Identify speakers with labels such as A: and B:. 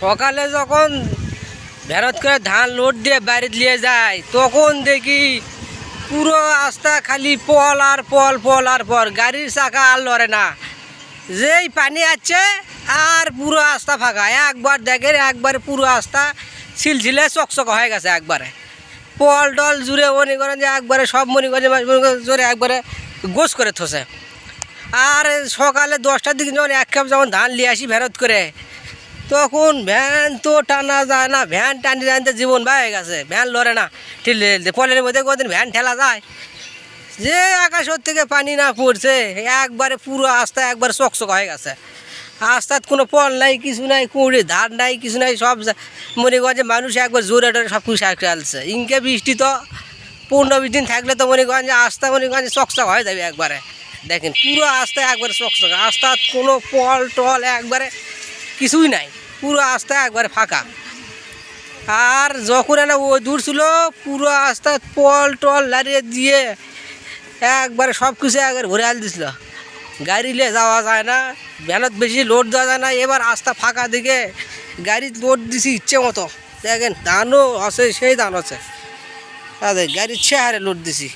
A: সকালে যখন ভেরত করে ধান লোড দিয়ে বাড়ি নিয়ে যায়, তখন দেখি পুরো আস্তা খালি পল আর পল পল আর পল, গাড়ির চাকা আর লড়ে না। যেই পানি আছে আর পুরো আস্তা ফাঁকা। একবার দেখে একবারে পুরো রাস্তা ছিলছিলে চকচক হয়ে গেছে একবারে। পল টল জুড়ে মনে করেন যে একবারে সব মনে মনে করেন জোরে একবারে গোস করে থসে আর সকালে দশটার দিকে যখন এক কাপ যখন ধান নিয়ে আসি ভেরত করে তখন ভ্যান তো টানা যায় না, ভ্যান টানি টানতে জীবন হয়ে গেছে, ভ্যান লড়ে না ঠেলতে পলের মধ্যে কদিন ভ্যান ঠেলা যায়। যে আকাশের থেকে পানি না পড়ছে, একবারে পুরো আস্তা একবার চকচক হয়ে গেছে। আস্তাত কোনো পল নাই, কিছু নাই, কুড়ি ধার নাই, কিছু নাই, সব মনে করেন যে মানুষ একবার জোরে টোরে সব কিছু খেলছে ইনকে বৃষ্টি তো পনেরো বিশ দিন থাকলে তো মনে করেন যে আস্তা মনে করেন চকচক হয়ে যাবে একবারে। দেখেন পুরো আস্তা একবারে চকচক আস্তাত কোনো পল টল একবারে কিছুই নাই। পুরো আস্তা একবারে ফাঁকা। আর যখন না ও দূর ছিল, পুরো আস্তা পল টল লাড়িয়ে দিয়ে একবারে সব কিছু একবার ঘুরে আল দিছিল। গাড়ি নিয়ে যাওয়া যায় না ভ্যানত বেশি লোড দেওয়া যায় না। এবার আস্তা ফাঁকা দিকে গাড়ি লোড দিছি ইচ্ছে মতো। দেখেন ধানও আছে, সেই ধান আছে। তাদের গাড়ির চেহারে লোড দিছি